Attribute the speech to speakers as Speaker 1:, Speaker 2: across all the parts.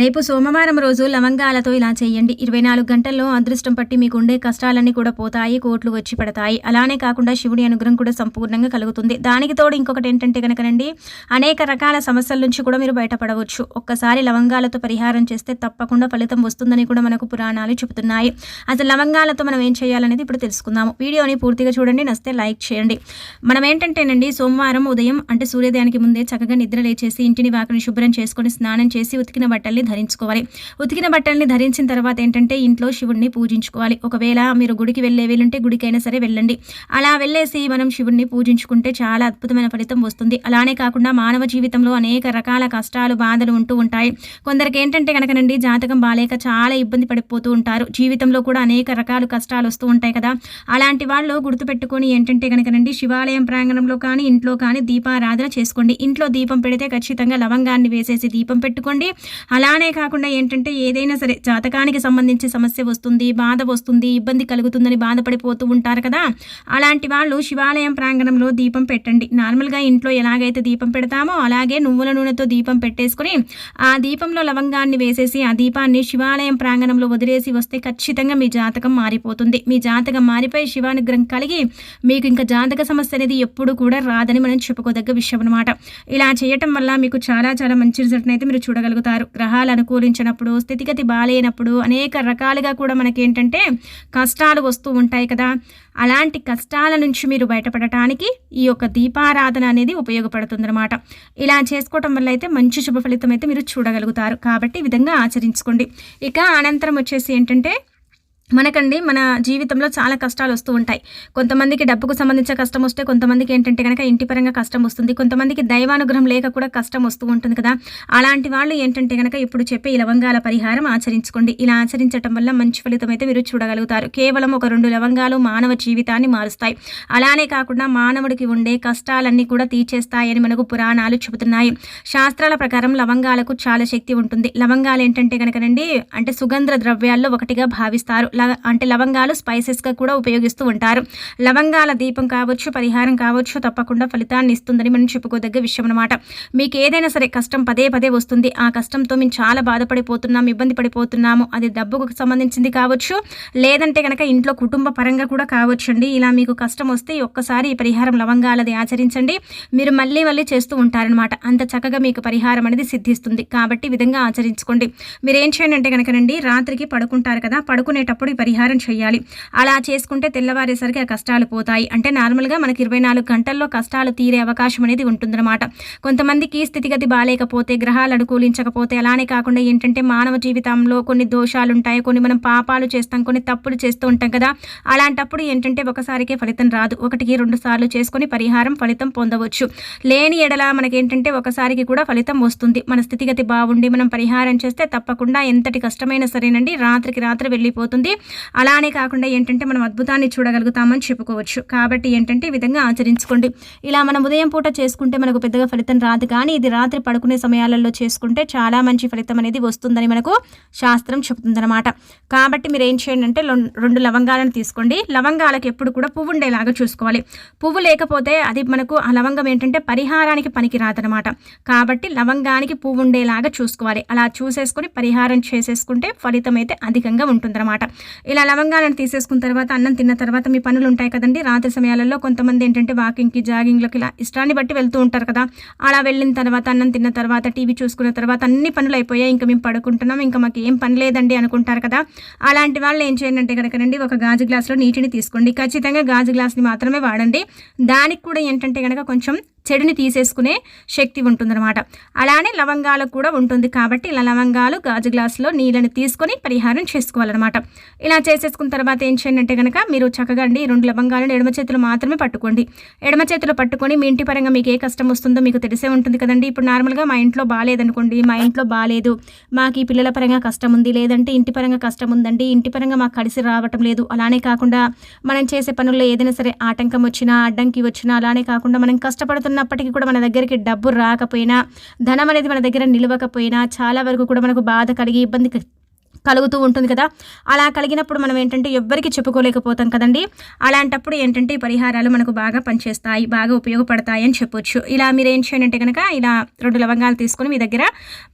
Speaker 1: రేపు సోమవారం రోజు లవంగాలతో ఇలా చేయండి. ఇరవై నాలుగు గంటల్లో అదృష్టం పట్టి మీకు ఉండే కష్టాలన్నీ కూడా పోతాయి కోట్లు వచ్చి పడతాయి. అలానే కాకుండా శివుడి అనుగ్రహం కూడా సంపూర్ణంగా కలుగుతుంది. దానికి తోడు ఇంకొకటి ఏంటంటే కనుకనండి అనేక రకాల సమస్యల నుంచి కూడా మీరు బయటపడవచ్చు. ఒక్కసారి లవంగాలతో పరిహారం చేస్తే తప్పకుండా ఫలితం వస్తుందని కూడా మనకు పురాణాలు చెబుతున్నాయి. అసలు లవంగాలతో మనం ఏం చేయాలనేది ఇప్పుడు తెలుసుకుందాము. వీడియోని పూర్తిగా చూడండి నస్తే లైక్ చేయండి. మనం ఏంటంటేనండి సోమవారం ఉదయం అంటే సూర్యోదయానికి ముందే చక్కగా నిద్ర లేచేసి ఇంటిని వాకిని శుభ్రం చేసుకొని స్నానం చేసి ఉతికిన బట్టల్ని ధరించుకోవాలి. ఉతికిన బట్టల్ని ధరించిన తర్వాత ఏంటంటే ఇంట్లో శివుడిని పూజించుకోవాలి. ఒకవేళ మీరు గుడికి వెళ్ళే వీలుంటే గుడికైనా సరే వెళ్ళండి. అలా వెళ్ళేసి మనం శివుడిని పూజించుకుంటే చాలా అద్భుతమైన ఫలితం వస్తుంది. అలానే కాకుండా మానవ జీవితంలో అనేక రకాల కష్టాలు బాధలు ఉంటూ ఉంటాయి. కొందరికి ఏంటంటే కనుకనండి జాతకం బాలేక చాలా ఇబ్బంది పడిపోతూ ఉంటారు. జీవితంలో కూడా అనేక రకాల కష్టాలు వస్తూ ఉంటాయి కదా. అలాంటి వాళ్ళు గుర్తుపెట్టుకొని ఏంటంటే కనుకనండి శివాలయం ప్రాంగణంలో కానీ ఇంట్లో కానీ దీపారాధన చేసుకోండి. ఇంట్లో దీపం పెడితే ఖచ్చితంగా లవంగాన్ని వేసేసి దీపం పెట్టుకోండి. అలా అలానే కాకుండా ఏంటంటే ఏదైనా సరే జాతకానికి సంబంధించి సమస్య వస్తుంది బాధ వస్తుంది ఇబ్బంది కలుగుతుందని బాధపడిపోతూ ఉంటారు కదా. అలాంటి వాళ్ళు శివాలయం ప్రాంగణంలో దీపం పెట్టండి. నార్మల్గా ఇంట్లో ఎలాగైతే దీపం పెడతామో అలాగే నువ్వుల నూనెతో దీపం పెట్టేసుకొని ఆ దీపంలో లవంగాన్ని వేసేసి ఆ దీపాన్ని శివాలయం ప్రాంగణంలో వదిలేసి వస్తే ఖచ్చితంగా మీ జాతకం మారిపోతుంది. మీ జాతకం మారిపోయి శివానుగ్రహం కలిగి మీకు ఇంకా జాతక సమస్య అనేది ఎప్పుడు కూడా రాదని మనం చెప్పుకోదగ్గ విషయం అనమాట ఇలా చేయటం వల్ల మీకు చాలా చాలా మంచి రిజల్ట్ అయితే మీరు చూడగలుగుతారు. గ్రహాలు అనుకూలించినప్పుడు స్థితిగతి బాగాలేనప్పుడు అనేక రకాలుగా కూడా మనకేంటంటే కష్టాలు వస్తూ ఉంటాయి కదా. అలాంటి కష్టాల నుంచి మీరు బయటపడటానికి ఈ యొక్క దీపారాధన అనేది ఉపయోగపడుతుందన్నమాట. ఇలా చేసుకోవటం వల్ల అయితే మంచి శుభ ఫలితం అయితే మీరు చూడగలుగుతారు. కాబట్టి ఈ విధంగా ఆచరించుకోండి. ఇక అనంతరం వచ్చేసి ఏంటంటే మనకండి మన జీవితంలో చాలా కష్టాలు వస్తూ ఉంటాయి. కొంతమందికి డబ్బుకు సంబంధించిన కష్టం వస్తే కొంతమందికి ఏంటంటే కనుక ఇంటి పరంగా కష్టం వస్తుంది. కొంతమందికి దైవానుగ్రహం లేక కూడా కష్టం వస్తూ ఉంటుంది కదా. అలాంటి వాళ్ళు ఏంటంటే కనుక ఇప్పుడు చెప్పే ఈ లవంగాల పరిహారం ఆచరించుకోండి. ఇలా ఆచరించడం వల్ల మంచి ఫలితం అయితే మీరు చూడగలుగుతారు. కేవలం ఒక రెండు లవంగాలు మానవ జీవితాన్ని మారుస్తాయి. అలానే కాకుండా మానవుడికి ఉండే కష్టాలన్నీ కూడా తీర్చేస్తాయని మనకు పురాణాలు చెబుతున్నాయి. శాస్త్రాల ప్రకారం లవంగాలకు చాలా శక్తి ఉంటుంది. లవంగాలు ఏంటంటే కనుకనండి అంటే సుగంధ ద్రవ్యాల్లో ఒకటిగా భావిస్తారు. అంటే లవంగాలు స్పైసెస్గా కూడా ఉపయోగిస్తూ ఉంటారు. లవంగాల దీపం కావచ్చు పరిహారం కావచ్చు తప్పకుండా ఫలితాన్ని ఇస్తుందని మనం చెప్పుకోదగ్గ విషయం అనమాట మీకు ఏదైనా సరే కష్టం పదే పదే వస్తుంది. ఆ కష్టంతో మేము చాలా బాధపడిపోతున్నాం ఇబ్బంది పడిపోతున్నాము. అది డబ్బుకు సంబంధించింది కావచ్చు లేదంటే కనుక ఇంట్లో కుటుంబ పరంగా కూడా కావచ్చు అండి ఇలా మీకు కష్టం వస్తే ఒక్కసారి ఈ పరిహారం లవంగాలది ఆచరించండి. మీరు మళ్ళీ మళ్ళీ చేస్తూ ఉంటారనమాట అంత చక్కగా మీకు పరిహారం అనేది సిద్ధిస్తుంది. కాబట్టి విధంగా ఆచరించుకోండి. మీరు ఏం చేయండి అంటే కనుకనండి రాత్రికి పడుకుంటారు కదా పడుకునేటప్పుడు ఈ పరిహారం చేయాలి అలా చేసుకుంటే తెల్లవారేసరికి ఆ కష్టాలు పోతాయి. అంటే నార్మల్గా మనకి ఇరవై నాలుగు గంటల్లో కష్టాలు తీరే అవకాశం అనేది ఉంటుందన్నమాట. కొంతమందికి స్థితిగతి బాగాలేకపోతే గ్రహాలు అనుకూలించకపోతే అలానే కాకుండా ఏంటంటే మానవ జీవితంలో కొన్ని దోషాలు ఉంటాయి కొన్ని మనం పాపాలు చేస్తాం కొన్ని తప్పులు చేస్తూ ఉంటాం కదా. అలాంటప్పుడు ఏంటంటే ఒకసారికే ఫలితం రాదు. ఒకటికి రెండు సార్లు చేసుకొని పరిహారం ఫలితం పొందవచ్చు. లేని ఎడల మనకేంటంటే ఒకసారికి కూడా ఫలితం వస్తుంది. మన స్థితిగతి బాగుండి మనం పరిహారం చేస్తే తప్పకుండా ఎంతటి కష్టమైనా సరేనండి. రాత్రికి రాత్రి వెళ్ళిపోతుంది. అలానే కాకుండా ఏంటంటే మనం అద్భుతాన్ని చూడగలుగుతామని చెప్పుకోవచ్చు. కాబట్టి ఏంటంటే ఈ విధంగా ఆచరించుకోండి. ఇలా మనం ఉదయం పూట చేసుకుంటే మనకు పెద్దగా ఫలితం రాదు. కానీ ఇది రాత్రి పడుకునే సమయాలలో చేసుకుంటే చాలా మంచి ఫలితం అనేది వస్తుందని మనకు శాస్త్రం చెబుతుందన్నమాట. కాబట్టి మీరు ఏం చేయండి అంటే రెండు లవంగాలను తీసుకోండి. లవంగాలకు ఎప్పుడు కూడా పువ్వు ఉండేలాగా చూసుకోవాలి. పువ్వు లేకపోతే అది మనకు ఆ లవంగం ఏంటంటే పరిహారానికి పనికి రాదనమాట కాబట్టి లవంగానికి పువ్వు ఉండేలాగా చూసుకోవాలి. అలా చూసేసుకొని పరిహారం చేసేసుకుంటే ఫలితం అయితే అధికంగా ఉంటుందన్నమాట. ఇలా లవంగాలను తీసేసుకున్న తర్వాత అన్నం తిన్న తర్వాత మీ పనులు ఉంటాయి కదండి. రాత్రి సమయాలలో కొంతమంది ఏంటంటే వాకింగ్కి జాగింగ్లోకి ఇలా ఇష్టాన్ని బట్టి వెళ్తూ ఉంటారు కదా. అలా వెళ్ళిన తర్వాత అన్నం తిన్న తర్వాత టీవీ చూసుకున్న తర్వాత అన్ని పనులు అయిపోయాయి. ఇంకా మేము పడుకుంటున్నాం. ఇంకా మాకు ఏం పని లేదండి అనుకుంటారు కదా. అలాంటి వాళ్ళు ఏం చేయండి కనుకనండి ఒక గాజు గ్లాస్లో నీటిని తీసుకోండి. ఖచ్చితంగా గాజు గ్లాస్ని మాత్రమే వాడండి. దానికి కూడా ఏంటంటే కనుక కొంచెం చెడుని తీసేసుకునే శక్తి ఉంటుందన్నమాట. అలానే లవంగాలకు కూడా ఉంటుంది కాబట్టి ఇలా లవంగాలు గాజు గ్లాసులో నీళ్ళని తీసుకొని పరిహారం చేసుకోవాలన్నమాట. ఇలా చేసేసుకున్న తర్వాత ఏం చేయండి అంటే కనుక మీరు చక్కగా అండి రెండు లవంగాలను ఎడమ చేతులు మాత్రమే పట్టుకోండి. ఎడమ చేతులు పట్టుకొని మీ ఇంటి పరంగా మీకు ఏ కష్టం వస్తుందో మీకు తెలిసే ఉంటుంది కదండి. ఇప్పుడు నార్మల్గా మా ఇంట్లో బాగాలేదనుకోండి మా ఇంట్లో బాగాలేదు మాకు ఈ పిల్లల పరంగా కష్టం ఉంది లేదంటే ఇంటి పరంగా కష్టం ఉందండి ఇంటి పరంగా మాకు కలిసి రావటం లేదు. అలానే కాకుండా మనం చేసే పనుల్లో ఏదైనా సరే ఆటంకం వచ్చినా అడ్డంకి వచ్చినా అలానే కాకుండా మనం కష్టపడుతున్న ఉన్నప్పటికీ కూడా మన దగ్గరికి డబ్బు రాకపోయినా ధనం అనేది మన దగ్గర నిలవకపోయినా చాలా వరకు కూడా మనకు బాధ కలిగి ఇబ్బంది కలుగుతూ ఉంటుంది కదా. అలా కలిగినప్పుడు మనం ఏంటంటే ఎవ్వరికి చెప్పుకోలేకపోతాం కదండి. అలాంటప్పుడు ఏంటంటే ఈ పరిహారాలు మనకు బాగా పనిచేస్తాయి బాగా ఉపయోగపడతాయి అని చెప్పొచ్చు. ఇలా మీరు ఏం చేయండి అంటే కనుక ఇలా రెండు లవంగాలు తీసుకొని మీ దగ్గర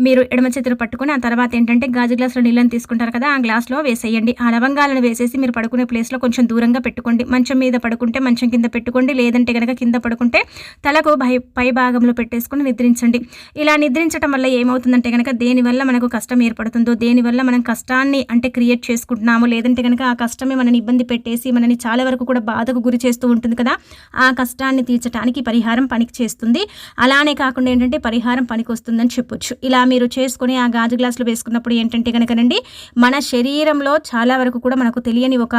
Speaker 1: మీరు ఎడమ చేతులు పట్టుకొని ఆ తర్వాత ఏంటంటే గాజు గ్లాసులో నీళ్ళని తీసుకుంటారు కదా ఆ గ్లాస్లో వేసేయండి. ఆ లవంగాలను వేసేసి మీరు పడుకునే ప్లేస్లో కొంచెం దూరంగా పెట్టుకోండి. మంచం మీద పడుకుంటే మంచం కింద పెట్టుకోండి. లేదంటే కనుక కింద పడుకుంటే తలకు పై పై భాగంలో పెట్టేసుకొని నిద్రించండి. ఇలా నిద్రించడం వల్ల ఏమవుతుందంటే కనుక దేనివల్ల మనకు కష్టం ఏర్పడుతుందో దేనివల్ల మనం కష్టాన్ని అంటే క్రియేట్ చేసుకుంటున్నాము. లేదంటే కనుక ఆ కష్టమే మనని ఇబ్బంది పెట్టేసి మనని చాలా వరకు కూడా బాధకు గురి చేస్తూ ఉంటుంది కదా. ఆ కష్టాన్ని తీర్చడానికి పరిహారం పనికి చేస్తుంది. అలానే కాకుండా ఏంటంటే పరిహారం పనికి వస్తుందని చెప్పొచ్చు. ఇలా మీరు చేసుకొని ఆ గాజు గ్లాసులు వేసుకున్నప్పుడు ఏంటంటే కనుకనండి మన శరీరంలో చాలా వరకు కూడా మనకు తెలియని ఒక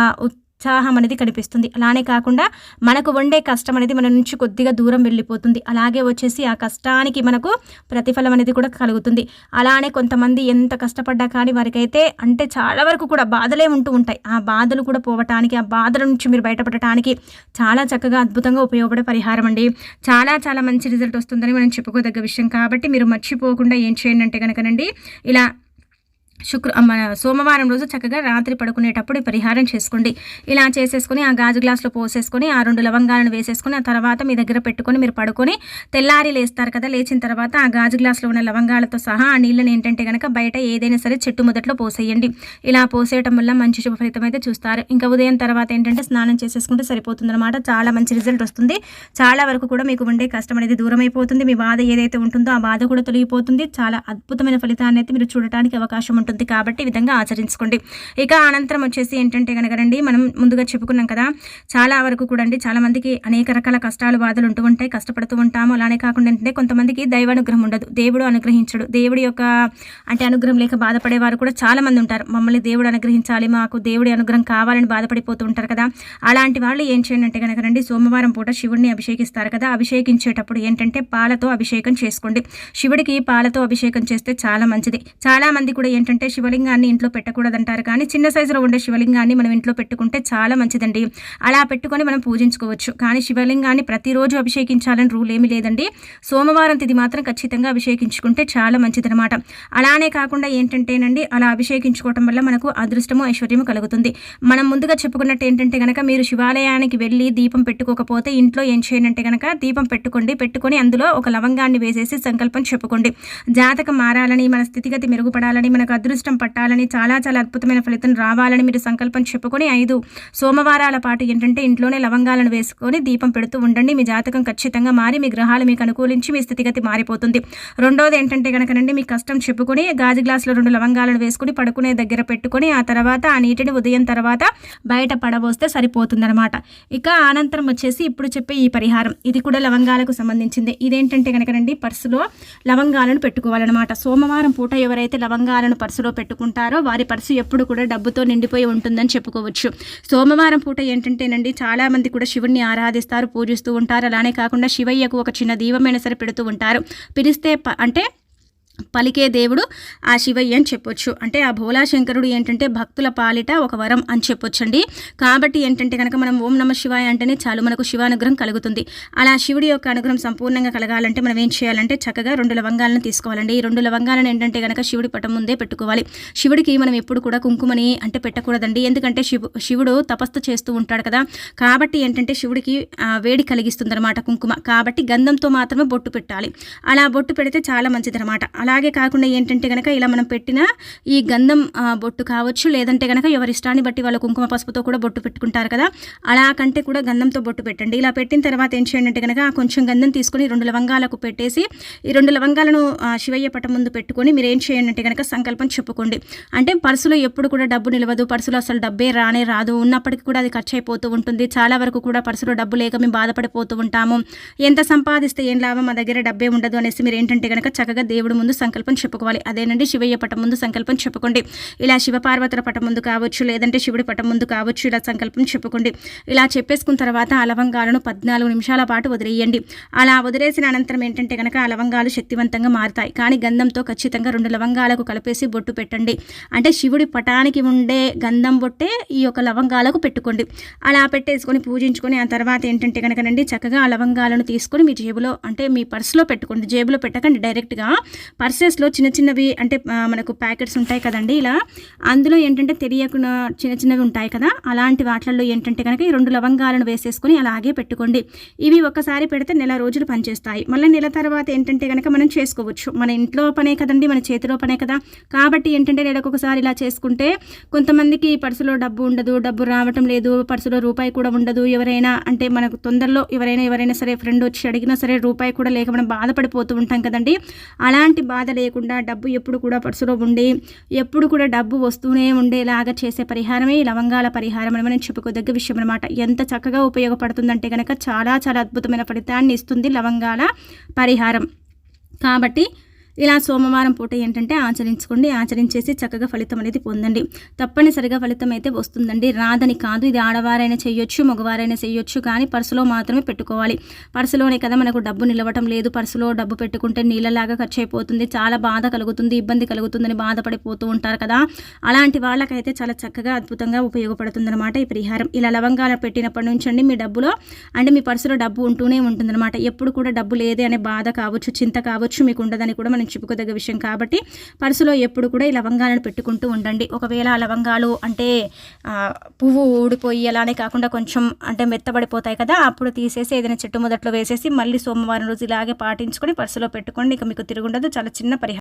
Speaker 1: ఉత్సాహం అనేది కనిపిస్తుంది. అలానే కాకుండా మనకు వండే కష్టం అనేది మన నుంచి కొద్దిగా దూరం వెళ్ళిపోతుంది. అలాగే వచ్చేసి ఆ కష్టానికి మనకు ప్రతిఫలం అనేది కూడా కలుగుతుంది. అలానే కొంతమంది ఎంత కష్టపడ్డా కానీ వారికైతే అంటే చాలా వరకు కూడా బాధలే ఉంటూ ఉంటాయి. ఆ బాధలు కూడా పోవటానికి ఆ బాధల నుంచి మీరు బయటపడటానికి చాలా చక్కగా అద్భుతంగా ఉపయోగపడే పరిహారం అండి. చాలా చాలా మంచి రిజల్ట్ వస్తుందని మనం చెప్పుకోదగ్గ విషయం. కాబట్టి మీరు మర్చిపోకుండా ఏం చేయండి అంటే కనుకనండి ఇలా శుక్ర మన సోమవారం రోజు చక్కగా రాత్రి పడుకునేటప్పుడు పరిహారం చేసుకోండి. ఇలా చేసేసుకుని ఆ గాజు గ్లాస్లో పోసేసుకొని ఆ రెండు లవంగాలను వేసేసుకొని ఆ తర్వాత మీ దగ్గర పెట్టుకొని మీరు పడుకొని తెల్లారి లేస్తారు కదా లేచిన తర్వాత ఆ గాజు గ్లాస్లో ఉన్న లవంగాలతో సహా ఆ నీళ్ళని ఏంటంటే కనుక బయట ఏదైనా సరే చెట్టు మొదట్లో పోసేయండి. ఇలా పోసేయటం వల్ల మంచి శుభ ఫలితం అయితే చూస్తారు. ఇంకా ఉదయం తర్వాత ఏంటంటే స్నానం చేసేసుకుంటే సరిపోతుందన్నమాట. చాలా మంచి రిజల్ట్ వస్తుంది. చాలా వరకు కూడా మీకు ఉండే కష్టం అనేది దూరం అయిపోతుంది మీ బాధ ఏదైతే ఉంటుందో ఆ బాధ కూడా తొలగిపోతుంది. చాలా అద్భుతమైన ఫలితాన్ని అయితే మీరు చూడటానికి అవకాశం ఉంటుంది. ఉంటుంది కాబట్టి ఈ విధంగా ఆచరించుకోండి. ఇక అనంతరం వచ్చేసి ఏంటంటే కనుకనండి మనం ముందుగా చెప్పుకున్నాం కదా చాలా వరకు కూడా అండి చాలా మందికి అనేక రకాల కష్టాలు బాధలు ఉంటూ ఉంటాయి కష్టపడుతూ ఉంటాము. అలానే కాకుండా ఏంటంటే కొంతమందికి దైవానుగ్రహం ఉండదు దేవుడు అనుగ్రహించడు. దేవుడి యొక్క అంటే అనుగ్రహం లేక బాధపడే వారు కూడా చాలా మంది ఉంటారు. మమ్మల్ని దేవుడు అనుగ్రహించాలి మాకు దేవుడి అనుగ్రహం కావాలని బాధపడిపోతూ ఉంటారు కదా. అలాంటి వాళ్ళు ఏం చేయండి అంటే రండి సోమవారం పూట శివుడిని అభిషేకిస్తారు కదా. అభిషేకించేటప్పుడు ఏంటంటే పాలతో అభిషేకం చేసుకోండి. శివుడికి పాలతో అభిషేకం చేస్తే చాలా మంచిది. చాలా మంది కూడా ఏంటంటే ఏంటంటే శివలింగాన్ని ఇంట్లో పెట్టకూడదంటారు. కానీ చిన్న సైజులో ఉండే శివలింగాన్ని మనం ఇంట్లో పెట్టుకుంటే చాలా మంచిదండి. అలా పెట్టుకొని మనం పూజించుకోవచ్చు. కానీ శివలింగాన్ని ప్రతిరోజు అభిషేకించాలని రూల్ ఏమీ లేదండి. సోమవారం తిది మాత్రం ఖచ్చితంగా అభిషేకించుకుంటే చాలా మంచిదనమాట అలానే కాకుండా ఏంటంటేనండి అలా అభిషేకించుకోవటం వల్ల మనకు అదృష్టము ఐశ్వర్యము కలుగుతుంది. మనం ముందుగా చెప్పుకున్నట్టు ఏంటంటే కనుక మీరు శివాలయానికి వెళ్ళి దీపం పెట్టుకోకపోతే ఇంట్లో ఏం చేయనంటే కనుక దీపం పెట్టుకోండి. పెట్టుకొని అందులో ఒక లవంగాన్ని వేసేసి సంకల్పం చెప్పుకోండి. జాతకం మారాలని మన స్థితిగతి మెరుగుపడాలని మనకు అదృష్టం పట్టాలని చాలా చాలా అద్భుతమైన ఫలితం రావాలని మీరు సంకల్పం చెప్పుకొని ఐదు సోమవారాల పాటు ఏంటంటే ఇంట్లోనే లవంగాలను వేసుకొని దీపం పెడుతూ ఉండండి. మీ జాతకం ఖచ్చితంగా మారి మీ గ్రహాలు మీకు అనుకూలించి మీ స్థితిగతి మారిపోతుంది. రెండోది ఏంటంటే కనుకనండి మీ కష్టం చెప్పుకొని గాజు గ్లాసులో రెండు లవంగాలను వేసుకుని పడుకునే దగ్గర పెట్టుకొని ఆ తర్వాత ఆ నీటిని ఉదయం తర్వాత బయట పడబోస్తే సరిపోతుందన్నమాట. ఇక అనంతరం వచ్చేసి ఇప్పుడు చెప్పే ఈ పరిహారం. ఇది కూడా లవంగాలకు సంబంధించింది. ఇదేంటంటే కనుకనండి పర్సులో లవంగాలను పెట్టుకోవాలన్నమాట. సోమవారం పూట ఎవరైతే లవంగాలను పర్సు పర్సులో పెట్టుకుంటారో వారి పర్సు ఎప్పుడు కూడా డబ్బుతో నిండిపోయి ఉంటుందని చెప్పుకోవచ్చు. సోమవారం పూట ఏంటంటేనండి చాలామంది కూడా శివుణ్ణి ఆరాధిస్తారు పూజిస్తూ ఉంటారు. అలానే కాకుండా శివయ్యకు ఒక చిన్న దీవమైన సరే పెడుతూ ఉంటారు. పిలిస్తే అంటే పలికే దేవుడు ఆ శివయ్య అని చెప్పొచ్చు. అంటే ఆ భోలాశంకరుడు ఏంటంటే భక్తుల పాలిట ఒక వరం అని చెప్పొచ్చండి. కాబట్టి ఏంటంటే కనుక మనం ఓం నమ శివాయ అంటేనే చాలు మనకు శివానుగ్రహం కలుగుతుంది. అలా శివుడి యొక్క అనుగ్రహం సంపూర్ణంగా కలగాలంటే మనం ఏం చేయాలంటే చక్కగా రెండు లవంగాలను తీసుకోవాలండి. ఈ రెండు లవంగాలను ఏంటంటే కనుక శివుడి పటం ముందే పెట్టుకోవాలి. శివుడికి మనం ఎప్పుడు కూడా కుంకుమని అంటే పెట్టకూడదండి. ఎందుకంటే శివు శివుడు తపస్సు చేస్తూ ఉంటాడు కదా. కాబట్టి ఏంటంటే శివుడికి వేడి కలిగిస్తుంది అనమాట కుంకుమ. కాబట్టి గంధంతో మాత్రమే బొట్టు పెట్టాలి. అలా బొట్టు పెడితే చాలా మంచిది అనమాట అలాగే కాకుండా ఏంటంటే కనుక ఇలా మనం పెట్టిన ఈ గంధం బొట్టు కావచ్చు లేదంటే కనుక ఎవరి ఇష్టాన్ని బట్టి వాళ్ళ కుంకుమ పసుపుతో కూడా బొట్టు పెట్టుకుంటారు కదా అలా కంటే కూడా గంధంతో బొట్టు పెట్టండి. ఇలా పెట్టిన తర్వాత ఏం చేయండి అంటే కనుక కొంచెం గంధం తీసుకొని రెండు లవంగాలకు పెట్టేసి ఈ రెండు లవంగాలను శివయ్య పటం ముందు పెట్టుకొని మీరు ఏం చేయండి అంటే కనుక సంకల్పం చెప్పుకోండి. అంటే పర్సులో ఎప్పుడు కూడా డబ్బు నిలవదు పర్సులో అసలు డబ్బే రానే రాదు ఉన్నప్పటికీ కూడా అది ఖర్చు అయిపోతూ ఉంటుంది. చాలా వరకు కూడా పర్సులో డబ్బు లేక మేము బాధపడిపోతూ ఉంటాము. ఎంత సంపాదిస్తే ఏం లాభం మా దగ్గర డబ్బే ఉండదు అనేసి మీరు ఏంటంటే కనుక చక్కగా దేవుడు ముందు సంకల్పం చెప్పుకోవాలి. అదేనండి శివయ్య పటం ముందు సంకల్పం చెప్పుకోండి. ఇలా శివపార్వతుల పటం ముందు కావచ్చు లేదంటే శివుడి పటం ముందు కావచ్చు ఇలా సంకల్పం చెప్పుకోండి. ఇలా చెప్పేసుకున్న తర్వాత ఆ లవంగాలను పద్నాలుగు నిమిషాల పాటు వదిలేయండి. అలా వదిలేసిన అనంతరం ఏంటంటే కనుక ఆ లవంగాలు శక్తివంతంగా మారుతాయి. కానీ గంధంతో ఖచ్చితంగా రెండు లవంగాలకు కలిపేసి బొట్టు పెట్టండి. అంటే శివుడి పటానికి ఉండే గంధం బొట్టే ఈ యొక్క లవంగాలకు పెట్టుకోండి. అలా పెట్టేసుకొని పూజించుకొని ఆ తర్వాత ఏంటంటే కనుకనండి చక్కగా ఆ లవంగాలను తీసుకొని మీ జేబులో అంటే మీ పర్సులో పెట్టుకోండి. జేబులో పెట్టకండి. డైరెక్ట్గా పర్సెస్లో చిన్న చిన్నవి అంటే మనకు ప్యాకెట్స్ ఉంటాయి కదండి ఇలా. అందులో ఏంటంటే తెలియకుండా చిన్న చిన్నవి ఉంటాయి కదా. అలాంటి వాటిల్లో ఏంటంటే కనుక ఈ రెండు లవంగాలను వేసేసుకొని అలాగే పెట్టుకోండి. ఇవి ఒకసారి పెడితే నెల రోజులు పనిచేస్తాయి. మళ్ళీ నెల తర్వాత ఏంటంటే కనుక మనం చేసుకోవచ్చు. మన ఇంట్లో పనే కదండి మన చేతిలో పనే కదా. కాబట్టి ఏంటంటే నెలకు ఒకసారి ఇలా చేసుకుంటే కొంతమందికి పర్సులో డబ్బు ఉండదు డబ్బు రావటం లేదు పర్సులో రూపాయి కూడా ఉండదు. ఎవరైనా అంటే మనకు తొందరలో ఎవరైనా ఎవరైనా సరే ఫ్రెండ్ వచ్చి అడిగినా సరే రూపాయి కూడా లేక మనం బాధపడిపోతూ ఉంటాం కదండి. అలాంటి బాధ లేకుండా డబ్బు ఎప్పుడు కూడా పర్సులో ఉండి ఎప్పుడు కూడా డబ్బు వస్తూనే ఉండేలాగా చేసే పరిహారమే ఈ లవంగాల పరిహారం అని మనం చెప్పుకోదగ్గ విషయం అనమాట ఎంత చక్కగా ఉపయోగపడుతుందంటే కనుక చాలా చాలా అద్భుతమైన ఫలితాన్ని ఇస్తుంది లవంగాల పరిహారం. కాబట్టి ఇలా సోమవారం పూట ఏంటంటే ఆచరించుకోండి ఆచరించేసి చక్కగా ఫలితం అనేది పొందండి. తప్పనిసరిగా ఫలితం అయితే వస్తుందండి. రాదని కాదు ఇది ఆడవారైనా చేయొచ్చు మగవారైనా చేయొచ్చు కానీ పర్సులో మాత్రమే పెట్టుకోవాలి. పర్సులోనే కదా మనకు డబ్బు నిలవటం లేదు. పర్సులో డబ్బు పెట్టుకుంటే నీళ్ళలాగా ఖర్చు అయిపోతుంది చాలా బాధ కలుగుతుంది ఇబ్బంది కలుగుతుందని బాధపడిపోతూ ఉంటారు కదా. అలాంటి వాళ్ళకైతే చాలా చక్కగా అద్భుతంగా ఉపయోగపడుతుందన్నమాట ఈ పరిహారం. ఇలా లవంగాలు పెట్టినప్పటి నుంచండి మీ డబ్బులో అంటే మీ పర్సులో డబ్బు ఉంటూనే ఉంటుందన్నమాట. ఎప్పుడు కూడా డబ్బు లేదే అనే బాధ కావచ్చు చింత కావచ్చు మీకు ఉండదని కూడా మనం చెప్పుకోదగ్గ విషయం కాబట్టి పర్సులో ఎప్పుడు కూడా ఈ లవంగాలను పెట్టుకుంటూ ఉండండి. ఒకవేళ ఆ లవంగాలు అంటే పువ్వు ఊడిపోయి అలానే కాకుండా కొంచెం అంటే మెత్తబడిపోతాయి కదా అప్పుడు తీసేసి ఏదైనా చెట్టు మొదట్లో వేసేసి మళ్ళీ సోమవారం రోజు ఇలాగే పాటించుకొని పర్సులో పెట్టుకోండి. ఇక మీకు తిరుగుండదు. చాలా చిన్న పరిహారం.